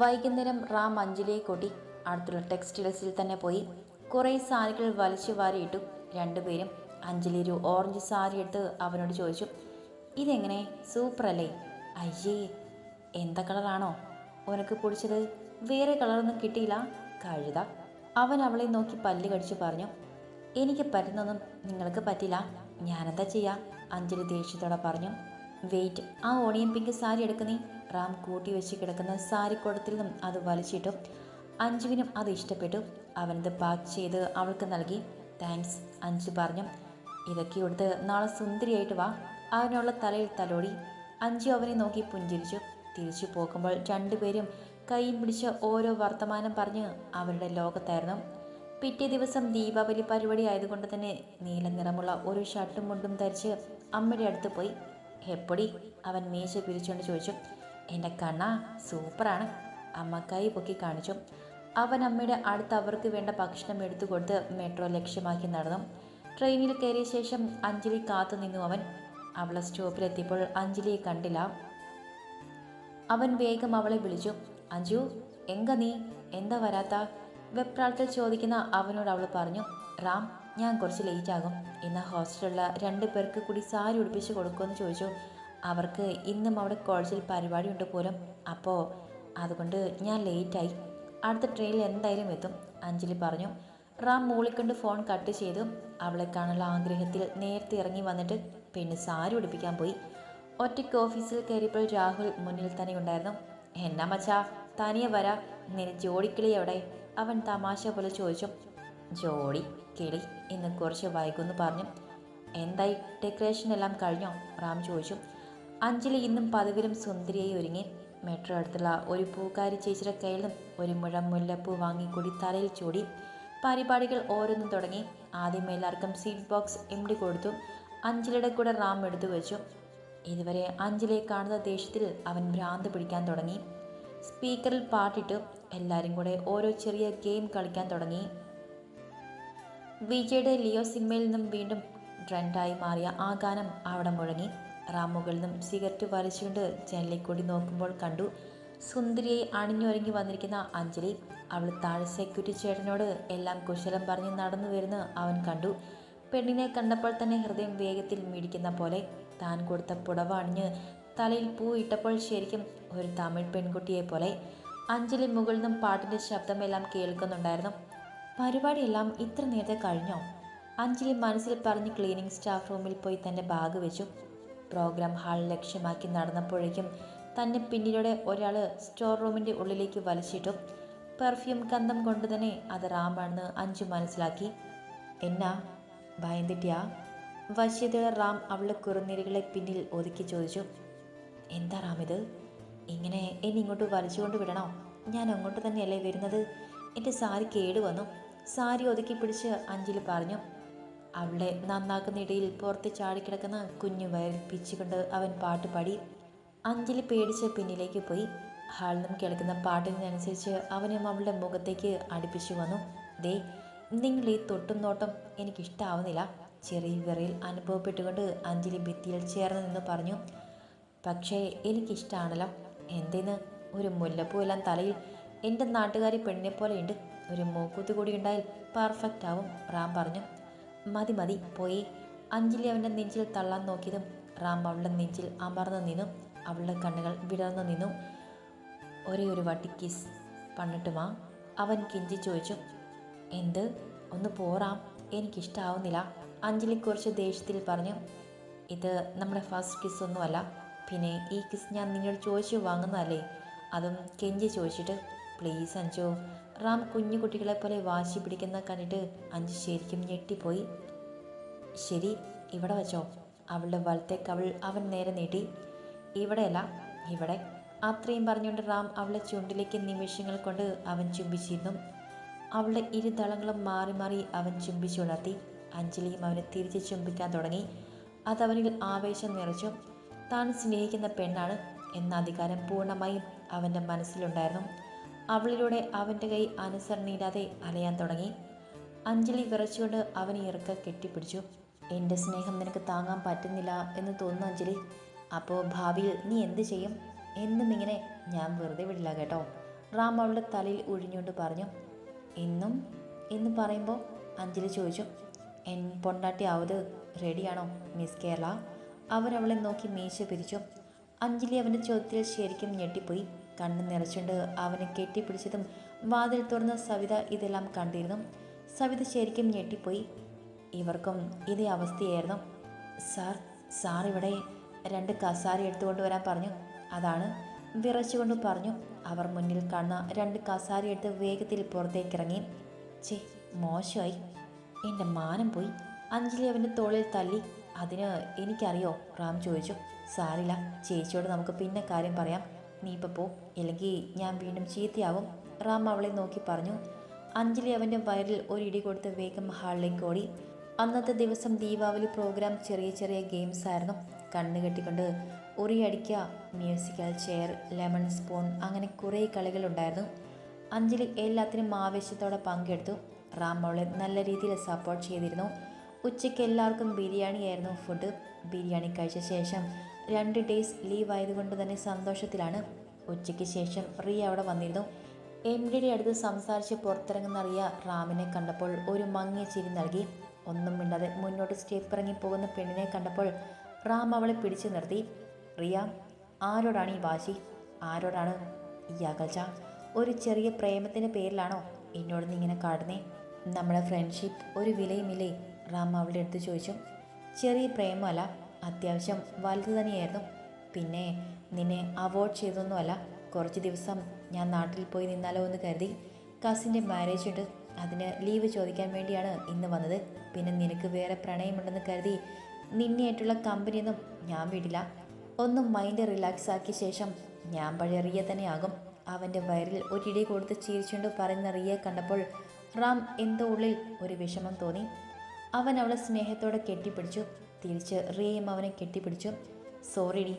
വൈകുന്നേരം റാം അഞ്ജലിയെ കൊടി അടുത്തുള്ള ടെക്സ്റ്റൈൽസിൽ തന്നെ പോയി. കുറേ സാരികൾ വലിച്ചു വാരിയിട്ടു രണ്ടുപേരും അഞ്ജലി ഒരു ഓറഞ്ച് സാരി എടുത്ത് അവനോട് ചോദിച്ചു ഇതെങ്ങനെ? സൂപ്പർ അല്ലേ അയ്യേ എന്താ കളറാണോ? ഉനക്ക് പിടിച്ചത് വേറെ കളറൊന്നും കിട്ടിയില്ല. കഴുത. അവൻ അവളെ നോക്കി പല്ല് കടിച്ചു പറഞ്ഞു എനിക്ക് പറ്റുന്നൊന്നും നിങ്ങൾക്ക് പറ്റില്ല. ഞാനെന്താ ചെയ്യാ? അഞ്ജലി ദേഷ്യത്തോടെ പറഞ്ഞു വെയിറ്റ് ആ ഓണിയൻ പിങ്ക് സാരി എടുക്കുന്നീ റാം കൂട്ടി വെച്ച് കിടക്കുന്ന സാരിക്കുടത്തിൽ നിന്നും അത് വലിച്ചിട്ടു അഞ്ജുവിനും അത് ഇഷ്ടപ്പെട്ടു. അവനത് പാക്ക് ചെയ്ത് അവൾക്ക് നൽകി. താങ്ക്സ് അഞ്ജു പറഞ്ഞു. ഇതൊക്കെ എടുത്ത് നാളെ സുന്ദരിയായിട്ട് വാ. അവനുള്ള തലയിൽ തലോടി അഞ്ജു അവനെ നോക്കി പുഞ്ചിരിച്ചു. തിരിച്ചു പോകുമ്പോൾ രണ്ടുപേരും കൈയും പിടിച്ച് ഓരോ വർത്തമാനം പറഞ്ഞ് അവരുടെ ലോകത്തായിരുന്നു. പിറ്റേ ദിവസം ദീപാവലി പരിപാടി ആയതുകൊണ്ട് തന്നെ നീല നിറമുള്ള ഒരു ഷർട്ടും മുണ്ടും ധരിച്ച് അമ്മയുടെ അടുത്ത് പോയി. എപ്പൊടി? അവൻ മീശ പിരിച്ചുകൊണ്ട് ചോദിച്ചു. എന്റെ കണ്ണ സൂപ്പറാണ്. അമ്മ കൈ പൊക്കി കാണിച്ചു. അവൻ അമ്മയുടെ അടുത്ത് അവർക്ക് വേണ്ട ഭക്ഷണം എടുത്തു കൊടുത്ത് മെട്രോ ലക്ഷ്യമാക്കി നടന്നു. ട്രെയിനിൽ കയറിയ ശേഷം അഞ്ജലി കാത്തു നിന്നു അവൻ. അവളെ സ്റ്റോപ്പിലെത്തിയപ്പോൾ അഞ്ജലിയെ കണ്ടില്ല. അവൻ വേഗം അവളെ വിളിച്ചു. അഞ്ജു എങ്ക നീ? എന്താ വരാത്ത വെപ്രാളത്തിൽ ചോദിക്കുന്ന അവനോട് അവൾ പറഞ്ഞു റാം ഞാൻ കുറച്ച് ലേറ്റ് ആകും. ഇന്ന് ഹോസ്റ്റലുള്ള രണ്ട് പേർക്ക് കൂടി സാരി ഉടുപ്പിച്ച് കൊടുക്കുമെന്ന് ചോദിച്ചു. അവർക്ക് ഇന്നും അവിടെ കോളേജിൽ പരിപാടി ഉണ്ട് പോലും. അപ്പോൾ അതുകൊണ്ട് ഞാൻ ലേറ്റായി. അടുത്ത ട്രെയിനിൽ എന്തായാലും എത്തും അഞ്ജലി പറഞ്ഞു. റാം മൂളിക്കൊണ്ട് ഫോൺ കട്ട് ചെയ്തു. അവളെ കാണാനുള്ള ആഗ്രഹത്തിൽ നേരത്തെ ഇറങ്ങി വന്നിട്ട് പിന്നെ സാരി ഉടുപ്പിക്കാൻ പോയി. ഒറ്റയ്ക്ക് ഓഫീസിൽ കയറിയപ്പോൾ രാഹുൽ മുന്നിൽ തന്നെ ഉണ്ടായിരുന്നു. എന്നാ മച്ചാ തനിയെ വരാ. നിന ജോഡിക്കിളി എവിടെ? അവൻ തമാശ പോലെ ചോദിച്ചു. ജോഡി കിളി ഇന്ന് കുറച്ച് വൈകുമെന്ന് പറഞ്ഞു. എന്തായി? ഡെക്കറേഷൻ എല്ലാം കഴിഞ്ഞോ? റാം ചോദിച്ചു. അഞ്ജലി ഇന്നും പതിവിലും സുന്ദരിയായി ഒരുങ്ങി. മെട്രോ അടുത്തുള്ള ഒരു പൂക്കാരി ചേച്ചിയുടെ കയ്യിൽ നിന്നും ഒരു മുഴം മുല്ലപ്പൂ വാങ്ങിക്കൂടി തലയിൽ ചൂടി. പരിപാടികൾ ഓരോന്നും തുടങ്ങി. ആദ്യം എല്ലാവർക്കും സീറ്റ് ബോക്സ് എംഡി കൊടുത്തു. അഞ്ജലിയുടെ കൂടെ റാം എടുത്തു വെച്ചു. ഇതുവരെ അഞ്ജലിയെ കാണുന്ന ദേഷ്യത്തിൽ അവൻ ഭ്രാന്ത് പിടിക്കാൻ തുടങ്ങി. സ്പീക്കറിൽ പാട്ടിട്ടു. എല്ലാവരും കൂടെ ഓരോ ചെറിയ ഗെയിം കളിക്കാൻ തുടങ്ങി. വിജയുടെ ലിയോ സിനിമയിൽ നിന്നും വീണ്ടും ട്രെൻഡായി മാറിയ ആ ഗാനം അവിടെ മുഴങ്ങി. റാമുകളിൽ നിന്നും സിഗരറ്റ് വലിച്ചുകൊണ്ട് ജനലിക്കൂടി നോക്കുമ്പോൾ കണ്ടു സുന്ദരിയെ അണിഞ്ഞൊരുങ്ങി വന്നിരിക്കുന്ന അഞ്ജലി. അവൾ താഴെ സെക്യൂരിറ്റി ചേട്ടനോട് എല്ലാം കുശലം പറഞ്ഞ് നടന്നു വരുന്ന അവൻ കണ്ടു. പെണ്ണിനെ കണ്ടപ്പോൾ തന്നെ ഹൃദയം വേഗത്തിൽ മിടിക്കുന്ന പോലെ താൻ കൊടുത്ത പുടവ അണിഞ്ഞ് തലയിൽ പൂ ഇട്ടപ്പോൾ ശരിക്കും ഒരു തമിഴ് പെൺകുട്ടിയെ പോലെ. അഞ്ജലി മുകളിൽ നിന്നും പാട്ടിന്റെ ശബ്ദമെല്ലാം കേൾക്കുന്നുണ്ടായിരുന്നു. പരിപാടിയെല്ലാം ഇത്ര നേരത്തെ കഴിഞ്ഞോ? അഞ്ജലി മനസ്സിൽ പറഞ്ഞ് ക്ലീനിങ് സ്റ്റാഫ് റൂമിൽ പോയി തന്റെ ബാഗ് വെച്ചു. പ്രോഗ്രാം ഹാൾ ലക്ഷ്യമാക്കി നടന്നപ്പോഴേക്കും തന്നെ പിന്നിലൂടെ ഒരാൾ സ്റ്റോർ റൂമിന്റെ ഉള്ളിലേക്ക് വലിച്ചിട്ടു. പെർഫ്യൂം കന്തം കൊണ്ട് തന്നെ അത് റാമാണെന്ന് അഞ്ചു മനസ്സിലാക്കി. എന്നാ ഭയന്നിട്ടിയാ വശ്യതയുടെ റാം അവളുടെ കുറുനീരുകളെ പിന്നിൽ ഒതുക്കി ചോദിച്ചു. എന്താ റാം ഇത്? ഇങ്ങനെ എന്നെ ഇങ്ങോട്ട് വലിച്ചുകൊണ്ട് വിടണോ? ഞാൻ അങ്ങോട്ട് തന്നെയല്ലേ വരുന്നത്? എന്റെ സാരി കേടുവന്നു സാരി ഒതുക്കി പിടിച്ച് അഞ്ചിൽ പറഞ്ഞു. അവളെ നന്നാക്കുന്ന ഇടയിൽ പുറത്ത് ചാടിക്കിടക്കുന്ന കുഞ്ഞു വയൽ പിച്ചുകൊണ്ട് അവൻ പാട്ട് പാടി അഞ്ജലി പേടിച്ച് പിന്നിലേക്ക് പോയി. ഹാളിൽ നിന്നും കേൾക്കുന്ന പാട്ടിനനുസരിച്ച് അവനും അവളുടെ മുഖത്തേക്ക് അടുപ്പിച്ചു വന്നു. ദേ നിങ്ങൾ ഈ തൊട്ടും നോട്ടം എനിക്കിഷ്ടാവുന്നില്ല. ചെറിയ വിറയിൽ അനുഭവപ്പെട്ടുകൊണ്ട് അഞ്ജലി ഭിത്തിയിൽ ചേർന്ന് നിന്ന് പറഞ്ഞു പക്ഷേ എനിക്കിഷ്ടമാണല്ലോ എന്തേന്ന്? ഒരു മുല്ലപ്പൂവെല്ലാം തലയിൽ. എന്റെ നാട്ടുകാരി പെണ്ണിനെ പോലെയുണ്ട് ഒരു മൂക്കൂത്ത് കൂടി ഉണ്ടായാൽ പെർഫെക്റ്റ് ആവും റാം പറഞ്ഞു. മതി മതി പോയി. അഞ്ജലി അവന്റെ നെഞ്ചിൽ തള്ളാൻ നോക്കിയതും റാം അവളുടെ നെഞ്ചിൽ അമർന്നു നിന്നു. അവളുടെ കണ്ണുകൾ വിടർന്നു നിന്നു. ഒരേ ഒരു വട്ടി കിസ് പണിട്ടുമാ അവൻ കിഞ്ചി ചോദിച്ചു. എന്ത്? ഒന്ന് പോറാം എനിക്കിഷ്ടാവുന്നില്ല. അഞ്ജലി കുറച്ച് ദേഷ്യത്തിൽ പറഞ്ഞു. ഇത് നമ്മുടെ ഫസ്റ്റ് കിസ് ഒന്നുമല്ല. പിന്നെ ഈ കിസ് ഞാൻ നിന്നോട് ചോദിച്ചു വാങ്ങുന്നതല്ലേ? അതും കെഞ്ചി ചോദിച്ചിട്ട്. പ്ലീസ് അഞ്ചു റാം കുഞ്ഞു കുട്ടികളെ പോലെ വാശി പിടിക്കുന്ന കണ്ടിട്ട് അഞ്ച് ശരിക്കും ഞെട്ടിപ്പോയി. ശരി ഇവിടെ വച്ചോ. അവളുടെ വലത്തെ അവൾ അവൻ നേരെ നീട്ടി. ഇവിടെയല്ല ഇവിടെ. അത്രയും പറഞ്ഞുകൊണ്ട് റാം അവളെ ചുണ്ടിലേക്ക് നിമിഷങ്ങൾ കൊണ്ട് അവൻ ചുംബിച്ചിരുന്നു. അവളുടെ ഇരുതളങ്ങളും മാറി മാറി അവൻ ചുംബിച്ചുണർത്തി അഞ്ജലിയും അവനെ തിരിച്ച് ചുംബിക്കാൻ തുടങ്ങി. അതവനിൽ ആവേശം നിറച്ചു. താൻ സ്നേഹിക്കുന്ന പെണ്ണാണ് എന്ന അധികാരം പൂർണമായും അവന്റെ മനസ്സിലുണ്ടായിരുന്നു. അവളിലൂടെ അവന്റെ കൈ അനുസരണയില്ലാതെ അലയാൻ തുടങ്ങി. അഞ്ജലി വിറച്ചുകൊണ്ട് അവനെ ഇറക്ക കെട്ടിപ്പിടിച്ചു. എന്റെ സ്നേഹം നിനക്ക് താങ്ങാൻ പറ്റുന്നില്ല എന്ന് തോന്നുന്നു അഞ്ജലി. അപ്പോൾ ഭാവിയിൽ നീ എന്ത് ചെയ്യും? എന്നും ഇങ്ങനെ ഞാൻ വെറുതെ വിടില്ല കേട്ടോ. റാം അവളുടെ തലയിൽ ഒഴിഞ്ഞുകൊണ്ട് പറഞ്ഞു. എന്നും? എന്ന് പറയുമ്പോൾ അഞ്ജലി ചോദിച്ചു. എൻ പൊണ്ടാട്ടി ആവത് റെഡിയാണോ മിസ് കേരള? അവൻ അവളെ നോക്കി മീശ പിരിച്ചു. അഞ്ജലി അവന്റെ ചോദ്യത്തിൽ ശരിക്കും ഞെട്ടിപ്പോയി. കണ്ണ് നിറച്ചുകൊണ്ട് അവനെ കെട്ടിപ്പിടിച്ചതും വാതിൽ തുറന്ന സവിത ഇതെല്ലാം കണ്ടിരുന്നു. സവിത ശരിക്കും ഞെട്ടിപ്പോയി. ഇവർക്കും ഇതേ അവസ്ഥയായിരുന്നു. സാർ സാർ ഇവിടെ രണ്ട് കസാര എടുത്തുകൊണ്ട് വരാൻ പറഞ്ഞു. അതാണ് വിറച്ചുകൊണ്ട് പറഞ്ഞു. അവർ മുന്നിൽ കാണുന്ന രണ്ട് കസാര എടുത്ത് വേഗത്തിൽ പുറത്തേക്കിറങ്ങി. ചേ മോശമായി. എന്റെ മാനം പോയി. അഞ്ജലി അവന്റെ തോളിൽ തല്ലി അതിന് എനിക്കറിയോ? റാം ചോദിച്ചു. സാരില്ല ചേച്ചിയോട് നമുക്ക് പിന്നെ കാര്യം പറയാം. നീ ഇപ്പോൾ പോ ഇല്ലെങ്കിൽ ഞാൻ വീണ്ടും ചീത്തയാവും. റാം അവളെ നോക്കി പറഞ്ഞു. അഞ്ജലി അവന്റെ വയറിൽ ഒരു ഇടി കൊടുത്ത് വേഗം ഹാളിലേക്ക് ഓടി. അന്നത്തെ ദിവസം ദീപാവലി പ്രോഗ്രാം ചെറിയ ചെറിയ ഗെയിംസ് ആയിരുന്നു. കണ്ണ് കെട്ടിക്കൊണ്ട് ഉറിയടിക്കുക മ്യൂസിക്കൽ ചെയർ ലെമൺ സ്പൂൺ അങ്ങനെ കുറേ കളികളുണ്ടായിരുന്നു അഞ്ജലി എല്ലാത്തിനും ആവേശത്തോടെ പങ്കെടുത്തു. റാം അവളെ നല്ല രീതിയിൽ സപ്പോർട്ട് ചെയ്തിരുന്നു. ഉച്ചയ്ക്ക് എല്ലാവർക്കും ബിരിയാണിയായിരുന്നു ഫുഡ് ബിരിയാണി കഴിച്ച ശേഷം രണ്ട് ഡേയ്സ് ലീവ് ആയതുകൊണ്ട് തന്നെ സന്തോഷത്തിലാണ്. ഉച്ചയ്ക്ക് ശേഷം റിയ അവിടെ വന്നിരുന്നു. എം ഡിയുടെ അടുത്ത് സംസാരിച്ച് പുറത്തിറങ്ങുന്ന റിയ റാമിനെ കണ്ടപ്പോൾ ഒരു മങ്ങിയ ചിരി നൽകി. ഒന്നും മിണ്ടാതെ മുന്നോട്ട് സ്റ്റെപ്പ് ഇറങ്ങി പോകുന്ന പെണ്ണിനെ കണ്ടപ്പോൾ റാം അവളെ പിടിച്ചു നിർത്തി. റിയ ആരോടാണ് ഈ വാശി? ആരോടാണ് ഈ അകൽച്ച? ഒരു ചെറിയ പ്രേമത്തിന്റെ പേരിലാണോ എന്നോട് നീ ഇങ്ങനെ കാടുന്നേ നമ്മുടെ ഫ്രണ്ട്ഷിപ്പ് ഒരു വിലയുമില്ലേ? റാം അവളുടെ അടുത്ത് ചോദിച്ചു. ചെറിയ പ്രേമമല്ല അത്യാവശ്യം വലുത് തന്നെയായിരുന്നു. പിന്നെ നിന്നെ അവോയ്ഡ് ചെയ്തൊന്നുമല്ല കുറച്ച് ദിവസം ഞാൻ നാട്ടിൽ പോയി നിന്നാലോ എന്ന് കരുതി കസിന്റെ മാരേജ് ഉണ്ട്. അതിന് ലീവ് ചോദിക്കാൻ വേണ്ടിയാണ് ഇന്ന് വന്നത്. പിന്നെ നിനക്ക് വേറെ പ്രണയമുണ്ടെന്ന് കരുതി നിന്നെയായിട്ടുള്ള കമ്പനിയൊന്നും ഞാൻ വിടില്ല. ഒന്ന് മൈൻഡ് റിലാക്സ് ആക്കിയ ശേഷം ഞാൻ പഴയ റിയ തന്നെയാകും. അവന്റെ വയറിൽ ഒരിടി കൊടുത്ത് ചിരിച്ചുകൊണ്ട് പറയുന്ന റിയെ കണ്ടപ്പോൾ റാം എന്തോ ഉള്ളിൽ ഒരു വിഷമം തോന്നി. അവൻ അവളെ സ്നേഹത്തോടെ കെട്ടിപ്പിടിച്ചു. തിരിച്ച് റീം അവനെ കെട്ടിപ്പിടിച്ചു. സോറിഡി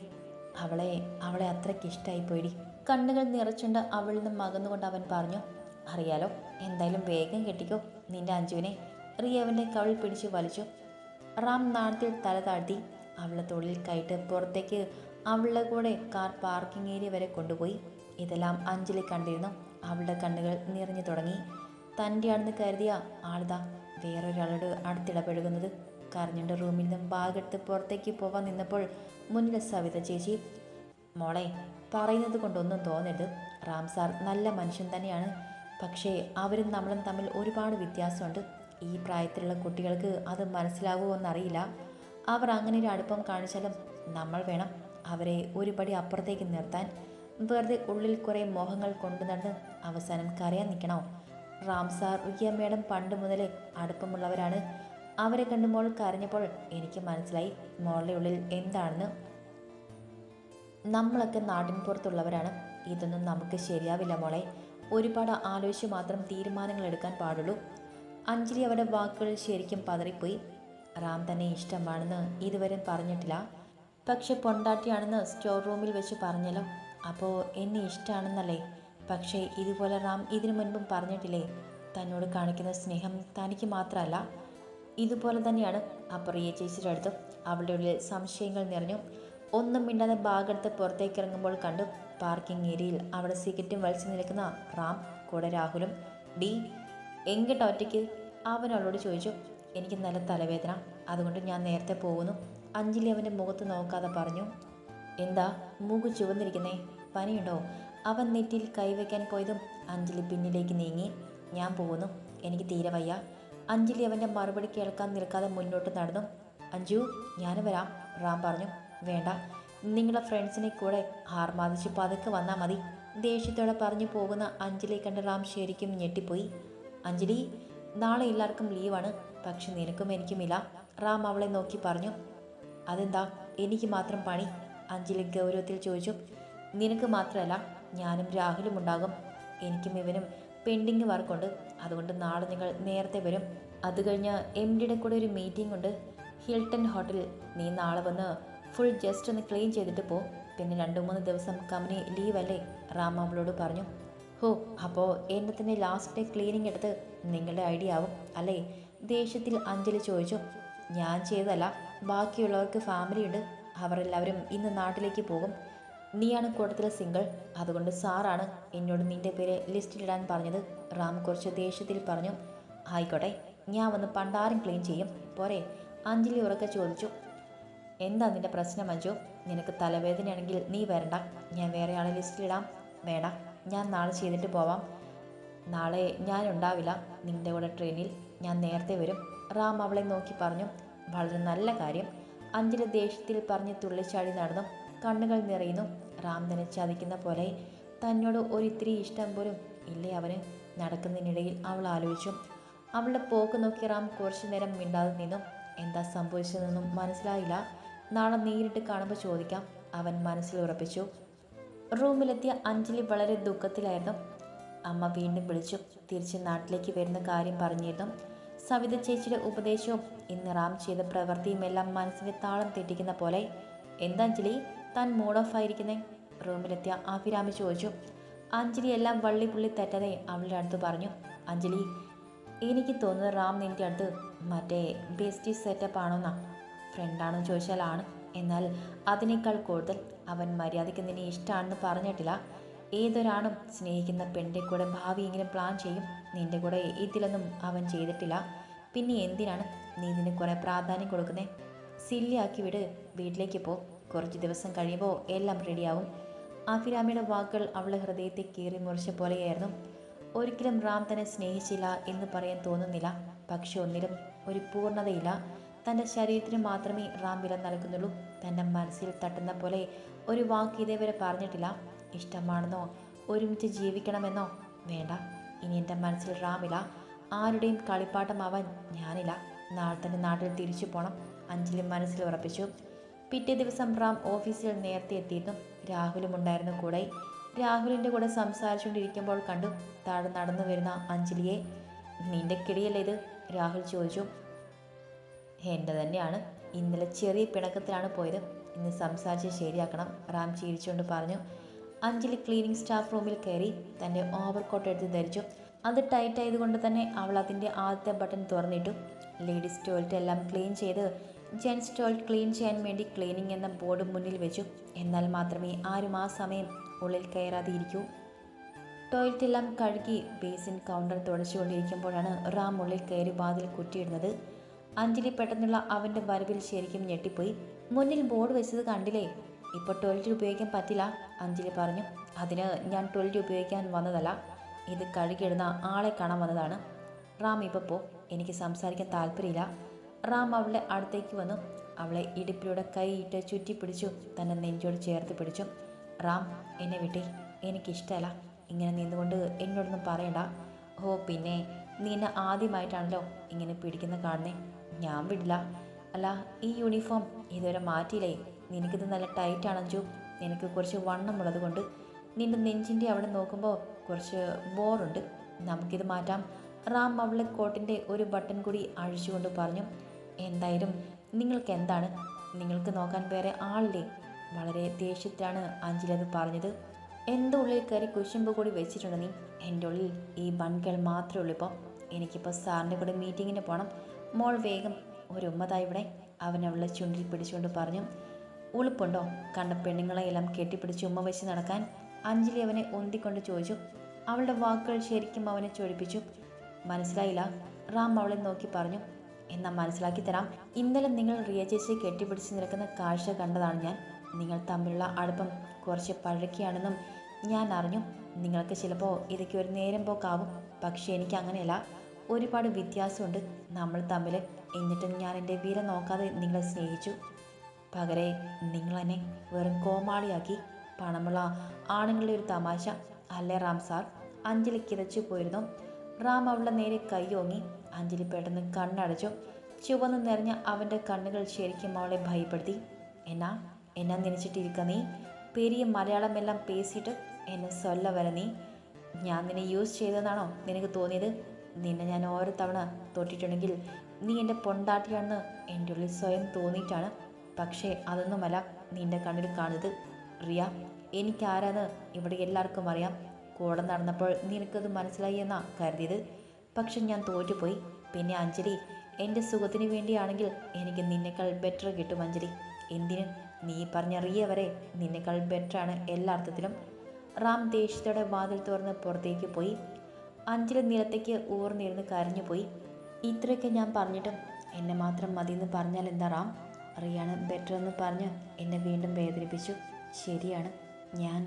അവളെ അവളെ അത്രയ്ക്ക് ഇഷ്ടമായി പോയിടി കണ്ണുകൾ നിറച്ചുണ്ട് അവളിൽ നിന്നും മകന്നുകൊണ്ട് അവൻ പറഞ്ഞു അറിയാലോ എന്തായാലും വേഗം കെട്ടിക്കോ നിന്റെ അഞ്ജുവിനെ. റിയ അവന്റെ കവിൾ പിടിച്ചു വലിച്ചു. റാം നാട്ടിൽ തല താഴ്ത്തി അവളെ തൊഴിൽ കയറ്റ് പുറത്തേക്ക് അവളുടെ കൂടെ കാർ പാർക്കിംഗ് ഏരിയ വരെ കൊണ്ടുപോയി. ഇതെല്ലാം അഞ്ജലി കണ്ടിരുന്നു. അവളുടെ കണ്ണുകൾ നിറഞ്ഞു തുടങ്ങി. തന്റെയാണെന്ന് കരുതിയ ആൾതാ വേറൊരാളോട് അടുത്തിടപഴകുന്നത്. കരഞ്ഞുകൊണ്ട് റൂമിൽ നിന്നും ബാഗെടുത്ത് പുറത്തേക്ക് പോവാൻ നിന്നപ്പോൾ മുന്നിൽ സവിത ചേച്ചി മോളെ പറയുന്നത് കൊണ്ടൊന്നും തോന്നരുത്. റാം സാർ നല്ല മനുഷ്യൻ തന്നെയാണ്. പക്ഷേ അവരും നമ്മളും തമ്മിൽ ഒരുപാട് വ്യത്യാസമുണ്ട്. ഈ പ്രായത്തിലുള്ള കുട്ടികൾക്ക് അത് മനസ്സിലാകുമോ എന്നറിയില്ല. അവർ അങ്ങനെ ഒരു അടുപ്പം കാണിച്ചാലും നമ്മൾ വേണം അവരെ ഒരുപടി അപ്പുറത്തേക്ക് നിർത്താൻ. വെറുതെ ഉള്ളിൽ കുറേ മോഹങ്ങൾ കൊണ്ടു നടന്ന് അവസാനം കരയാൻ നിൽക്കണോ? റാം സാർ റിയ മേഡം പണ്ട് മുതലേ അടുപ്പമുള്ളവരാണ്. അവരെ കണ്ട് മോൾ കരഞ്ഞപ്പോൾ എനിക്ക് മനസ്സിലായി മോളുടെ ഉള്ളിൽ എന്താണെന്ന്. നമ്മളൊക്കെ നാടിൻ പുറത്തുള്ളവരാണ്. ഇതൊന്നും നമുക്ക് ശരിയാവില്ല മോളെ. ഒരുപാട് ആലോചിച്ച് മാത്രം തീരുമാനങ്ങൾ എടുക്കാൻ പാടുള്ളൂ. അഞ്ജലി അവരുടെ വാക്കുകൾ ശരിക്കും പതറിപ്പോയി. റാം തന്നെ ഇഷ്ടമാണെന്ന് ഇതുവരെ പറഞ്ഞിട്ടില്ല. പക്ഷെ പൊണ്ടാട്ടിയാണെന്ന് സ്റ്റോർ റൂമിൽ വെച്ച് പറഞ്ഞല്ലോ. അപ്പോൾ എന്നെ ഇഷ്ടമാണെന്നല്ലേ പക്ഷേ ഇതുപോലെ റാം ഇതിനു മുൻപും പറഞ്ഞിട്ടില്ലേ? തന്നോട് കാണിക്കുന്ന സ്നേഹം തനിക്ക് മാത്രമല്ല. ഇതുപോലെ തന്നെയാണ് അപ്പോൾ റിയ ചേച്ചിയുടെ അടുത്തും അവളുടെ ഉള്ളിൽ സംശയങ്ങൾ നിറഞ്ഞു. ഒന്നും മിണ്ടാതെ ബാഗെടുത്ത് പുറത്തേക്ക് ഇറങ്ങുമ്പോൾ കണ്ടു പാർക്കിംഗ് ഏരിയയിൽ അവിടെ സിഗരറ്റും വലിച്ചു നിൽക്കുന്ന റാം കൂടെ രാഹുലും. ഡി എങ്കിട്ട ഒറ്റയ്ക്ക്? അവൻ അവളോട് ചോദിച്ചു. എനിക്ക് നല്ല തലവേദന. അതുകൊണ്ട് ഞാൻ നേരത്തെ പോകുന്നു. അഞ്ജലി അവന്റെ മുഖത്ത് നോക്കാതെ പറഞ്ഞു. എന്താ? മൂക്ക് ചുവന്നിരിക്കുന്നേ. പനിയുണ്ടോ? അവൻ നെറ്റിയിൽ കൈവയ്ക്കാൻ പോയതും അഞ്ജലി പിന്നിലേക്ക് നീങ്ങി. ഞാൻ പോകുന്നു. എനിക്ക് തീരെ വയ്യ. അഞ്ജലി അവന്റെ മറുപടി കേൾക്കാൻ നിൽക്കാതെ മുന്നോട്ട് നടന്നു. അഞ്ജു ഞാൻ വരാം റാം പറഞ്ഞു. വേണ്ട. നിങ്ങളുടെ ഫ്രണ്ട്സിനെ കൂടെ ആർമാദിച്ച് പതുക്കെ വന്നാൽ മതി. ദേഷ്യത്തോടെ പറഞ്ഞു പോകുന്ന അഞ്ജലിയെ കണ്ട റാം ശരിക്കും ഞെട്ടിപ്പോയി. അഞ്ജലി നാളെ എല്ലാവർക്കും ലീവാണ്. പക്ഷെ നിനക്കും എനിക്കുമില്ല റാം അവളെ നോക്കി പറഞ്ഞു. അതെന്താ? എനിക്ക് മാത്രം പണി? അഞ്ജലി ഗൗരവത്തിൽ ചോദിച്ചു. നിനക്ക് മാത്രമല്ല ഞാനും രാഹുലും ഉണ്ടാകും. എനിക്കും ഇവനും പെൻഡിങ് വർക്കുണ്ട്. അതുകൊണ്ട് നാളെ നിങ്ങൾ നേരത്തെ വരും. അത് കഴിഞ്ഞ് എം ഡിയുടെ കൂടെ ഒരു മീറ്റിംഗ് ഉണ്ട്. ഹിൽട്ടൺ ഹോട്ടലിൽ നീ നാളെ വന്ന് ഫുൾ ജസ്റ്റ് ഒന്ന് ക്ലീൻ ചെയ്തിട്ട് പോ. പിന്നെ രണ്ട് മൂന്ന് ദിവസം കമ്പനി ലീവ് അല്ലേ? റാമാമ്പളോട് പറഞ്ഞു. ഹോ അപ്പോൾ എന്റെ തന്നെ ലാസ്റ്റ് ഡേ ക്ലീനിങ് എടുത്ത് നിങ്ങളുടെ ഐഡിയ ആവും അല്ലേ? ദേഷ്യത്തിൽ അഞ്ജലി ചോദിച്ചു. ഞാൻ ചെയ്തതല്ല ബാക്കിയുള്ളവർക്ക് ഫാമിലി ഉണ്ട്. അവരെല്ലാവരും ഇന്ന് നാട്ടിലേക്ക് പോകും. നീയാണ് കൂട്ടത്തിലെ സിംഗിൾ അതുകൊണ്ട് സാറാണ് എന്നോട് നിന്റെ പേര് ലിസ്റ്റിലിടാൻ പറഞ്ഞത്. റാം കുറച്ച് ദേഷ്യത്തിൽ പറഞ്ഞു ആയിക്കോട്ടെ ഞാൻ വന്ന് പണ്ടാരം ക്ലീൻ ചെയ്യും. പോരെ. അഞ്ജലി ഉറക്കെ ചോദിച്ചു എന്താ നിന്റെ പ്രശ്നം അഞ്ജു? നിനക്ക് തലവേദനയാണെങ്കിൽ നീ വരണ്ട. ഞാൻ വേറെ ആളെ ലിസ്റ്റിലിടാം. വേണ്ട ഞാൻ നാളെ ചെയ്തിട്ട് പോവാം. നാളെ ഞാൻ ഉണ്ടാവില്ല. നിന്റെ കൂടെ ട്രെയിനിൽ ഞാൻ നേരത്തെ വരും. റാം അവളെ നോക്കി പറഞ്ഞു വളരെ നല്ല കാര്യം. അഞ്ജലി ദേഷ്യത്തിൽ പറഞ്ഞ് തുള്ളിച്ചാടി നടന്നു. കണ്ണുകൾ നിറയുന്നു. റാം തന്നെ ചതിക്കുന്ന പോലെ തന്നോട് ഒരിത്തിരി ഇഷ്ടം പോലും ഇല്ലേ അവന്? നടക്കുന്നതിനിടയിൽ അവൾ ആലോചിച്ചു. അവളുടെ പോക്ക് നോക്കി റാം കുറച്ചു നേരം മിണ്ടാതെ നിന്നു. എന്താ സംഭവിച്ചതെന്നും മനസ്സിലായില്ല. നാളെ നേരിട്ട് കാണുമ്പോൾ ചോദിക്കാം അവൻ മനസ്സിൽ ഉറപ്പിച്ചു. റൂമിലെത്തിയ അഞ്ജലി വളരെ ദുഃഖത്തിലായിരുന്നു. അമ്മ വീണ്ടും വിളിച്ചു. തിരിച്ച് നാട്ടിലേക്ക് വരുന്ന കാര്യം പറഞ്ഞിരുന്നു. സവിത ചേച്ചിയുടെ ഉപദേശവും ഇന്ന് റാം ചെയ്ത പ്രവൃത്തിയുമെല്ലാം മനസ്സിനെ താളം തെറ്റിക്കുന്ന പോലെ. എന്താ അഞ്ജലി? താൻ മൂഡ് ഓഫ് ആയിരിക്കുന്നേ? റൂമിലെത്തിയ അഭിരാമി ചോദിച്ചു. അഞ്ജലി എല്ലാം വള്ളി പുള്ളി തെറ്റതെ അവളുടെ അടുത്ത് പറഞ്ഞു. അഞ്ജലി എനിക്ക് തോന്നുന്നത് റാം നിന്റെ അടുത്ത് മറ്റേ ബെസ്റ്റ് സെറ്റപ്പ് ആണോന്നാ? ഫ്രണ്ടാണെന്ന് ചോദിച്ചാൽ ആണ് എന്നാൽ അതിനേക്കാൾ കൂടുതൽ അവൻ മര്യാദയ്ക്ക് നിന്നെ ഇഷ്ടമാണെന്ന് പറഞ്ഞിട്ടില്ല. ഏതൊരാണും സ്നേഹിക്കുന്ന പെണ്ണിന്റെ കൂടെ ഭാവി ഇങ്ങനെ പ്ലാൻ ചെയ്യും? നിന്റെ കൂടെ ഇതിലൊന്നും അവൻ ചെയ്തിട്ടില്ല. പിന്നെ എന്തിനാണ് നീ ഇതിന് കുറേ പ്രാധാന്യം കൊടുക്കുന്നേ? സില്ലിയാക്കി വിട് വീട്ടിലേക്ക് പോ. കുറച്ച് ദിവസം കഴിയുമ്പോൾ എല്ലാം റെഡിയാവും. അഭിരാമിയുടെ വാക്കുകൾ അവളുടെ ഹൃദയത്തെ കീറി മുറിച്ച പോലെയായിരുന്നു. ഒരിക്കലും റാം തന്നെ സ്നേഹിച്ചില്ല എന്ന് പറയാൻ തോന്നുന്നില്ല. പക്ഷെ ഒന്നിലും ഒരു പൂർണതയില്ല. തന്റെ ശരീരത്തിന് മാത്രമേ റാം വില നൽകുന്നുള്ളൂ. തന്റെ മനസ്സിൽ തട്ടുന്ന പോലെ ഒരു വാക്ക് ഇതേവരെ പറഞ്ഞിട്ടില്ല. ഇഷ്ടമാണെന്നോ ഒരുമിച്ച് ജീവിക്കണമെന്നോ വേണ്ട. ഇനി എന്റെ മനസ്സിൽ റാമില്ല. ആരുടെയും കളിപ്പാട്ടമാവാൻ ഞാനില്ല. നാളെ തന്നെ നാട്ടിൽ തിരിച്ചു പോകണം അഞ്ചിലും മനസ്സിൽ ഉറപ്പിച്ചു. പിറ്റേ ദിവസം റാം ഓഫീസിൽ നേരത്തെ എത്തിയിരുന്നു. രാഹുലും ഉണ്ടായിരുന്നു കൂടെ. രാഹുലിന്റെ കൂടെ സംസാരിച്ചുകൊണ്ടിരിക്കുമ്പോൾ കണ്ടു താഴെ നടന്നു വരുന്ന അഞ്ജലിയെ നിന്റെ കിടിയല്ലേ ഇത്? രാഹുൽ ചോദിച്ചു. എന്റെ തന്നെയാണ്. ഇന്നലെ ചെറിയ പിണക്കത്തിലാണ് പോയത്. ഇന്ന് സംസാരിച്ച് ശരിയാക്കണം റാം ചിരിച്ചുകൊണ്ട് പറഞ്ഞു. അഞ്ജലി ക്ലീനിങ് സ്റ്റാഫ് റൂമിൽ കയറി തന്റെ ഓവർ കോട്ട് എടുത്ത് ധരിച്ചു. അത് ടൈറ്റ് ആയതുകൊണ്ട് തന്നെ അവൾ അതിന്റെ ആദ്യത്തെ ബട്ടൺ തുറന്നിട്ടു. ലേഡീസ് ടോയ്ലറ്റ് എല്ലാം ക്ലീൻ ചെയ്ത് ജെൻസ് സ്റ്റോൾ ക്ലീൻ ചെയ്യാൻ വേണ്ടി ക്ലീനിങ് എന്ന ബോർഡ് മുന്നിൽ വെച്ചു. എന്നാൽ മാത്രമേ ആരും ആ സമയം ഉള്ളിൽ കയറാതെ ഇരിക്കൂ ടോയ്ലറ്റ് എല്ലാം കഴുകി ബേസിൻ കൗണ്ടർ തുടച്ചുകൊണ്ടിരിക്കുമ്പോഴാണ് റാം ഉള്ളിൽ കയറി വാതിൽ കുറ്റിയിടുന്നത്. അഞ്ജലി പെട്ടെന്നുള്ള അവന്റെ വരവിൽ ശരിക്കും ഞെട്ടിപ്പോയി. മുന്നിൽ ബോർഡ് വെച്ചത് കണ്ടില്ലേ? ഇപ്പോൾ ടോയ്ലറ്റ് ഉപയോഗിക്കാൻ പറ്റില്ല അഞ്ജലി പറഞ്ഞു. അതിന് ഞാൻ ടോയ്ലറ്റ് ഉപയോഗിക്കാൻ വന്നതല്ല. ഇത് കഴുകിയിടുന്ന ആളെ കാണാൻ വന്നതാണ്. റാം ഇപ്പോൾ പോ. എനിക്ക് സംസാരിക്കാൻ താല്പര്യമില്ല. റാം അവളുടെ അടുത്തേക്ക് വന്നു. അവളെ ഇടുപ്പിലൂടെ കൈയിട്ട് ചുറ്റിപ്പിടിച്ചു തന്നെ നെഞ്ചോട് ചേർത്ത് പിടിച്ചു. റാം എന്നെ വിട്ടേ. എനിക്കിഷ്ടമല്ല ഇങ്ങനെ നിന്നുകൊണ്ട് എന്നോടൊന്നും പറയണ്ട. ഓ പിന്നെ നീ എന്നെ ആദ്യമായിട്ടാണല്ലോ ഇങ്ങനെ പിടിക്കുന്ന കാണുന്നേ. ഞാൻ വിടില്ല. അല്ല ഈ യൂണിഫോം ഇതുവരെ മാറ്റിയില്ലേ? നിനക്കിത് നല്ല ടൈറ്റ് ആണെഞ്ചു നിനക്ക് കുറച്ച് വണ്ണമുള്ളത് കൊണ്ട്. നിന്റെ നെഞ്ചിന്റെ അവിടെ നോക്കുമ്പോൾ കുറച്ച് ബോറുണ്ട്. നമുക്കിത് മാറ്റാം. റാം അവളെ കോട്ടിന്റെ ഒരു ബട്ടൺ കൂടി അഴിച്ചുകൊണ്ട് പറഞ്ഞു. എന്തായാലും നിങ്ങൾക്ക് എന്താണ് നിങ്ങൾക്ക് നോക്കാൻ വേറെ ആളില്ലേ? വളരെ ദേഷ്യത്തിലാണ് അഞ്ജലി അത് പറഞ്ഞത്. എന്റെ ഉള്ളിൽ കയറി കുശുമ്പ് കൂടി വെച്ചിട്ടുണ്ട് നീ. എന്റെ ഉള്ളിൽ ഈ ബൺകൾ മാത്രമേ ഉള്ളൂ ഇപ്പോൾ എനിക്കിപ്പോൾ സാറിന്റെ കൂടെ മീറ്റിങ്ങിന് പോകണം മോൾ വേഗം ഒരു ഉമ്മതായി ഇവിടെ. അവൻ അവളെ ചുണ്ടിൽ പിടിച്ചുകൊണ്ട് പറഞ്ഞു ഉളുപ്പുണ്ടോ? കണ്ട പെണ്ണുങ്ങളെയെല്ലാം കെട്ടിപ്പിടിച്ച് ഉമ്മ വെച്ച് നടക്കാൻ? അഞ്ജലി അവനെ ഒന്തിക്കൊണ്ട് ചോദിച്ചു. അവളുടെ വാക്കുകൾ ശരിക്കും അവനെ ചൊടിപ്പിച്ചു. മനസ്സിലായില്ല. റാം അവളെ നോക്കി പറഞ്ഞു എന്നാൽ മനസ്സിലാക്കി തരാം. ഇന്നലെ നിങ്ങൾ റിയ ചേച്ചി കെട്ടിപ്പിടിച്ച് നിൽക്കുന്ന കാഴ്ച കണ്ടതാണ് ഞാൻ. നിങ്ങൾ തമ്മിലുള്ള അടുപ്പം കുറച്ച് പഴക്കിയാണെന്നും ഞാൻ അറിഞ്ഞു. നിങ്ങൾക്ക് ചിലപ്പോൾ ഇതൊക്കെ ഒരു നേരം പോക്കാവും. പക്ഷേ എനിക്ക് അങ്ങനെയല്ല. ഒരുപാട് വ്യത്യാസമുണ്ട് നമ്മൾ തമ്മിൽ എന്നിട്ടും ഞാൻ എന്റെ വീര നോക്കാതെ നിങ്ങളെ സ്നേഹിച്ചു. പകരെ നിങ്ങൾ എന്നെ വെറും കോമാളിയാക്കി. പണമുള്ള ആണുങ്ങളുടെ ഒരു തമാശ. അല്ലേ റാം സാർ? അഞ്ജലി കിതച്ചു പോയിരുന്നു. റാം അവളുടെ നേരെ കൈയോങ്ങി. അഞ്ജലി പെട്ടെന്ന് കണ്ണടച്ചു. ചുവന്ന് നിറഞ്ഞ അവന്റെ കണ്ണുകൾ ശരിക്കും അവളെ ഭയപ്പെടുത്തി. എന്നാ എന്നാ നനച്ചിട്ടിരിക്ക നീ? പെരിയ മലയാളമെല്ലാം പേസിയിട്ട് എന്നെ സൊല്ല വര നീ. ഞാൻ നിന്നെ യൂസ് ചെയ്തതെന്നാണോ നിനക്ക് തോന്നിയത്? നിന്നെ ഞാൻ ഓരോ തവണ തൊട്ടിട്ടുണ്ടെങ്കിൽ നീ എന്റെ പൊണ്ടാട്ടിയാണെന്ന് എന്റെ ഉള്ളിൽ സ്വയം തോന്നിയിട്ടാണ്. പക്ഷേ അതൊന്നുമല്ല നിന്റെ കണ്ണിൽ കാണുന്നത്. റിയ എനിക്കാരാന്ന് ഇവിടെ എല്ലാവർക്കും അറിയാം. കൂടെ നടന്നപ്പോൾ നിനക്കത് മനസ്സിലായി എന്നാ കരുതിയത്. പക്ഷെ ഞാൻ തോറ്റുപോയി. പിന്നെ അഞ്ജലി എന്റെ സുഖത്തിന് വേണ്ടിയാണെങ്കിൽ എനിക്ക് നിന്നേക്കാൾ ബെറ്റർ കിട്ടും അഞ്ജലി. എന്തിന്? നീ പറഞ്ഞ റിയ വരെ നിന്നേക്കാൾ ബെറ്ററാണ് എല്ലാ അർത്ഥത്തിലും. റാം ദേഷ്യത്തോടെ വാതിൽ തുറന്ന് പുറത്തേക്ക് പോയി. അഞ്ജലി നിലത്തേക്ക് ഊർന്നിരുന്ന് കരഞ്ഞു പോയി ഇത്രയൊക്കെ ഞാൻ പറഞ്ഞിട്ടും എന്നെ മാത്രം മതിയെന്ന് പറഞ്ഞാൽ എന്താ റാം? റിയാണ് ബെറ്റർ എന്ന് പറഞ്ഞ് എന്നെ വീണ്ടും വേദനിപ്പിച്ചു. ശരിയാണ് ഞാൻ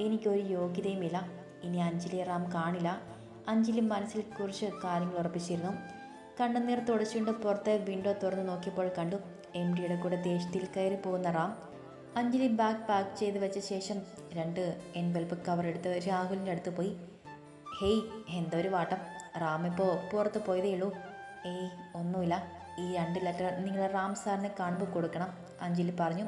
എനിക്കൊരു യോഗ്യതയുമില്ല. ഇനി അഞ്ജലി റാം കാണില്ല. അഞ്ജലി മനസ്സിൽ കുറച്ച് കാര്യങ്ങൾ ഉറപ്പിച്ചിരുന്നു. കണ്ണുനീർ തുടച്ചുകൊണ്ട് പുറത്തെ വിൻഡോ തുറന്നു നോക്കിയപ്പോൾ കണ്ടു എം ഡിയുടെ കൂടെ ദേഷ്യത്തിൽ കയറി പോകുന്ന റാം. അഞ്ജലി ബാഗ് പാക്ക് ചെയ്ത് വെച്ച ശേഷം രണ്ട് എൻവെൽപ്പ് കവർ എടുത്ത് രാഹുലിന്റെ അടുത്ത് പോയി. ഹേയ് എന്തോ ഒരു വാട്ടം? റാം ഇപ്പോൾ പുറത്ത് പോയതേ ഉള്ളൂ. ഏയ് ഒന്നുമില്ല. ഈ രണ്ട് ലെറ്റർ നിങ്ങൾ റാം സാറിനെ കാണുമ്പോൾ കൊടുക്കണം അഞ്ജലി പറഞ്ഞു.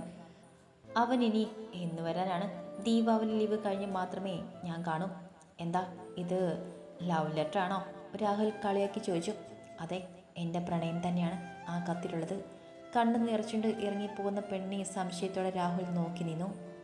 അവൻ ഇനി എന്ന് വരാനാണ്. ദീപാവലി ലീവ് കഴിഞ്ഞ് മാത്രമേ ഞാൻ കാണൂ. എന്താ ഇത് ലവ് ലെറ്റർ ആണോ? രാഹുൽ കളിയാക്കി ചോദിച്ചു. അതെ എന്റെ പ്രണയം തന്നെയാണ്. ആ കത്തിലുള്ളത്. കണ്ണു നിറച്ചുകൊണ്ട് ഇറങ്ങിപ്പോകുന്ന പെണ്ണിനെ സംശയത്തോടെ രാഹുൽ നോക്കി നിന്നു.